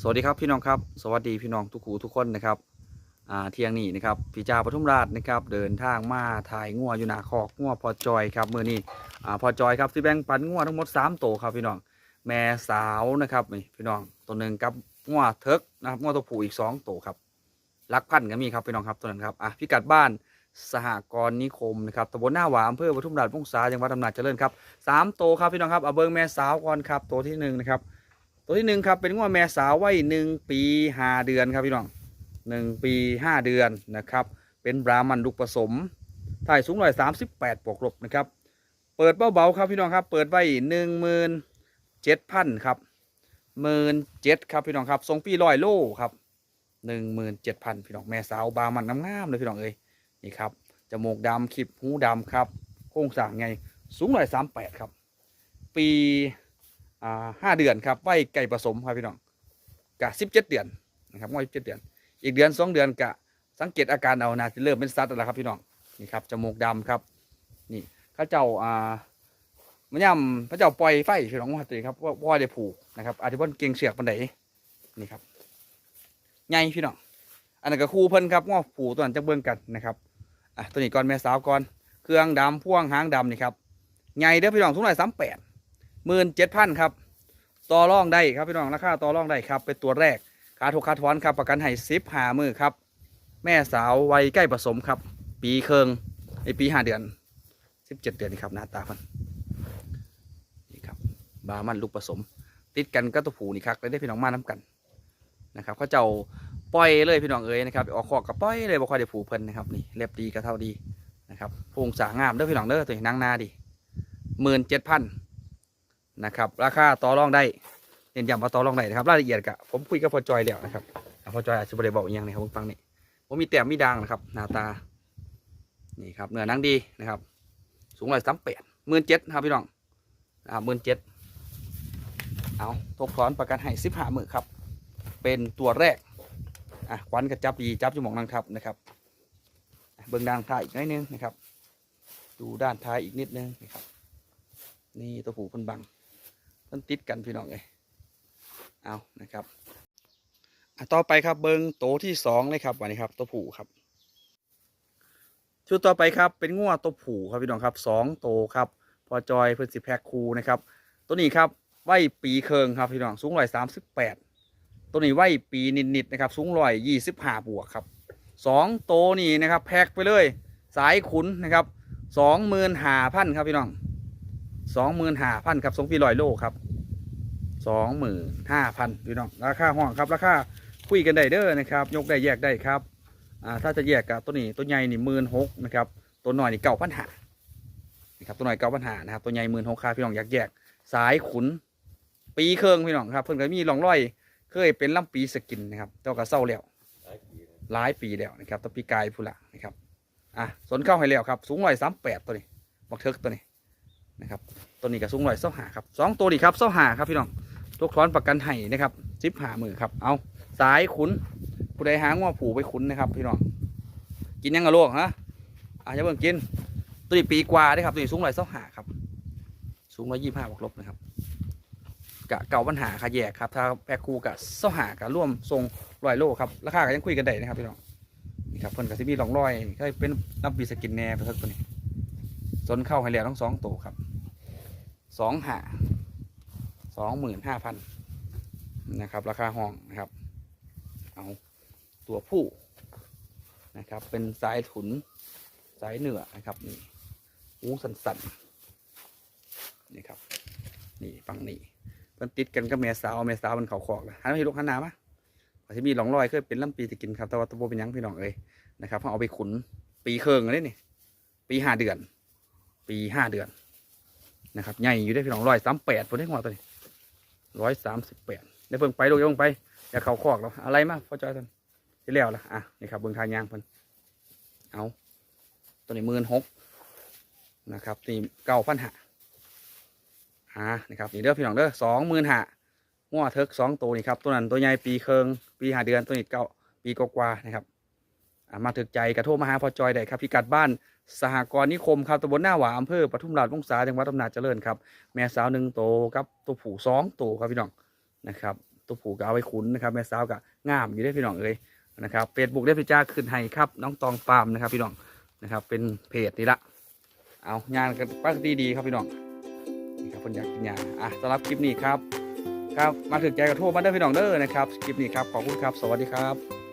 สวัสดีครับพี่น้องครับ สวัสดีพี่น้องทุกคูทุกคนนะครับอ่าเที่ยงนี้นะครับพี่จ่าปทุมราชนะครับ เดินทางมาถ่ายงัวอยู่หน้าคอกงัวพอจอยครับมือนี้อ่าพอจอยครับที่แบ่งปันงัวทั้งหมด3ตัวครับพี่น้องแม่สาวนะครับนี่พี่น้องตัวหนึ่งกับงัวเทิกนะครับงัวตัวผู้อีก2ตัวครับลักพันธุ์ก็มีครับพี่น้องครับตัวนั้นครับอะพิกัดบ้านสหกรณ์นิคมนะครับตำบลหน้าหวาอำเภอปทุมราชวงศาจังหวัดอำนาจเจริญครับสามตัวครับพี่น้องครับเอาเบิ้งแม่สาวก่อนครับตัวที่หนึ่งนะครับ ตัวที่หนึ่งครับเป็นงวแม่สาววัยหนึ่งปีห้าเดือนครับพี่น้องหนึ่งปีห้าเดือนนะครับ เป็นบรามันลูกผสมถ่ายสูงร้อยสามสิบแปดบวกลบนะครับ เปิดเบาๆครับพี่น้องครับ เปิดไว้หนึ่งหมื่นเจ็ดพันครับหมื่นเจ็ดครับพี่น้องครับทรงปีร้อยโลครับหนึ่งหมื่นเจ็ดพันพี่น้องแม่สาวบรามันงามๆเลยพี่น้องเอ้ยนี่ครับจมูกดำขีบหูดำครับ โค้งสร้างไงสูงร้อยสามแปดครับ ปี อ่าห้าเดือนครับไว้ไก่ผสมครับพี่น้องกะสิบเจ็ดเดือนนะครับไว้สิบเจ็ดเดือน อีกเดือนสองเดือนกะสังเกตอาการเอานะจะเริ่มเป็นสัตว์แล้วครับพี่น้องนี่ครับจมูกดำครับ นี่ข้าเจ้าอ่ามันย่ำพระเจ้าปล่อยไฟพี่น้องว่าตีครับว่าว่าได้ผูกนะครับอาจจะเพิ่นเก่งเสียกปันไดนี่ครับใหญ่พี่น้องอันนั้นก็คู่เพิ่นครับว่าผูกตัวนั้นจะเบิ่งกันนะครับอะตัวนี้ก่อนแม่สาวก่อนเครื่องดำพ่วงหางดำนี่ครับใหญ่เด้อพี่น้องทุกหน่อยสามแปด หมื่นเจ็ดพันครับ ต่อรองได้ครับพี่น้องราคาต่อรองได้ครับ เป็นตัวแรกขาถูกขาถอนครับประกันให้ซิปหามือครับ แม่สาววัยใกล้ผสมครับ ปีเคิงไอปีห้าเดือนสิบเจ็ดเดือนนี่ครับหน้าตาพันนี่ครับบามันลูกผสม ติดกันก็ตัวผูนี่ครับได้พี่น้องมาน้กันนะครับเขาเจ้าปล่อยเลยพี่น้องเอ๋ยนะครับออกคอกกับปล่อยเลยบ่ค่อยได้ผูเพิ่นนะครับนี่เล็บดีก็เท่าดีนะครับโพงสางามเด้อพี่น้องเด้อตัวนี้นางนาดีหมื่นเจ็ดพัน นะครับ ราคาต่อรองได้เน้นย้ำว่าต่อรองได้นะครับรายละเอียดกะผมคุยกับพอจอยแล้วนะครับพอจอยอาจจะบริบอกอย่างนะครับฟังนี่ผมมีแต้มมีดังนะครับหน้าตานี่ครับเนื้อนังดีนะครับ สูงร้อยสามแปดหมื่นเจ็ดครับพี่น้องอ่าหมื่นเจ็ดเอาทกถอนประกันให้สิบห้าหมื่นครับ เป็นตัวแรกอะควันกระจับดีจับจมูกนางทับนะครับเบื้องด้านท้ายอีกนิดนึงนะครับ ดูด้านท้ายอีกนิดนึงนะครับ นี่ตัวผูพิ่นบัง เพิ่นติดกันพี่น้องเลยเอานะครับต่อไปครับเบิงโตที่สองเลยครับวันนี้ครับตัวผูครับ ชุดต่อไปครับเป็นงัวตัวผูครับพี่น้องครับสองโตครับพอจอยเพิ่นสิแพ็คคูนะครับ ตัวนี้ครับไว้ปีเคิงครับพี่น้องสูงร้อยสามสิบแปดตัวนี้ไว้ปีนิดๆนะครับสูงร้อยยี่สิบห้าบวกครับสองโตนี่นะครับแพ็คไปเลย สายขุนนะครับสองหมื่นห้าพันครับพี่น้อง สองหมื่นห้าพันครับสองปีลอยโลครับสองหมื่นห้าพันพี่น้องราคาห้องครับราคาคุยกันได้เด้อนะครับ ยกได้แยกได้ครับอ่าถ้าจะแยกกับตัวนี้ตัวใหญ่นี่หมื่นหกนะครับตัวหน่อยนี่เก้าพันหานะครับตัวหน่อยเก้าพันหานะครับตัวใหญ่หมื่นหกค่าพี่น้องอยากแยกสายขุน ปีเครื่องพี่น้องครับเพิ่นก็มีร่องรอย เคยเป็นลำปีสกินนะครับแต่ว่าก็เศร้าแล้วหลายปีแล้วนะครับตัวปีกายพูละนะครับอะสนเข้าให้แล้วครับสูงร้อยสามแปดตัวนี้บักเทิกตัวนี้ นะครับตัวนี้ก็สูงร้อยเส้าหาครับสองตัวนี้ครับเส้าหาครับพี่น้องทุกทอนประกันไห้นะครับสิบหามือครับ เอาสายขุนผู้ใดหาง้อผูไปขุนนะครับ พี่น้องกินยังกะโลกฮะอาจจะเบิ่งกิน ตัวนี้ปีกว่าเด้ครับตัวนี้สูงร้อยเส้าหาครับ สูงร้อยยี่ห้าบวกลบนะครับกะเก่าปัญหาขาแยกครับถ้าแพ็คคูกะเส้าหากะร่วมทรงร้อยโลครับราคาก็ยังคุยกันได้นะครับพี่น้องนี่ครับเพิ่นกับซิมีรองรอยก็เป็นน้ำปีสกินแน่เพิ่นตัวนี้สนเข้าให้แล้วทั้งสองตัวครับ สองหาสองหมื่นห้าพันนะครับ ราคาห้องนะครับ เอาตัวผู้นะครับ เป็นสายถุนสายเหนือนะครับนี่หูสันสันนี่ครับ นี่ฟังนี่มันติดกันกับแม่สาวแม่สาวมันเขาคอกเลยหันไปลูกหันหนาปะอาจจะมีหลองรอยเคยเป็นลำปีจะกินครับแต่ว่าตัวโบเป็นยังพี่น้องเอ้ยนะครับเขาเอาไปขุนปีเคิงเลยนี่ปีห้าเดือน ปีห้าเดือน นะครับใหญ่อยู่ได้พี่น้องร้อยสามแปดผมได้หัวตัวนี้ร้อยสามสิบแปดได้เพิ่งไปลูกยังไปอย่าเขาคอกแล้วอะไรมาพอจอยท่านที่แล้วละอะนี่ครับเบิ่งทางยางเพิ่นเอาตัวนี้หมื่นหกนะครับนี่เก้าพันหาอ่านี่ครับนี่เด้อพี่น้องเด้อสองหมื่นหาหัวเทิกสองตัวนี่ครับตัวนั้นตัวใหญ่ปีเคิงปีหาเดือนตัวนี้เก้าปีกว่านะครับอ่ามาถึกใจกระโทรมาหาพอจอยได้ครับพิกัดบ้าน สหกรณ์นิคมครับตำบลหน้าหวาอำเภอปทุมราชวงศาจังหวัดอำนาจเจริญครับ แม่สาวหนึ่งโตวกับตัวผู้สองโตวครับพี่น้องนะครับตัวผูก็เอาไว้คุ้นนะครับ แม่สาวก็งามอยู่ได้พี่น้องเอ้ยนะครับเฟซบุ๊กได้พี่จ้าขึ้นให้ครับ น้องตองฟาร์มนะครับ พี่น้องนะครับ เป็นเพจนี่ละเอางานกันปกติดีครับพี่น้องนี่ครับคนอยากกินยาอะสำหรับคลิปนี้ครับ ครับมาถึงใจกระโทษมาเด้พี่น้องเด้อนะครับคลิปนี้ครับขอบคุณครับ สวัสดีครับ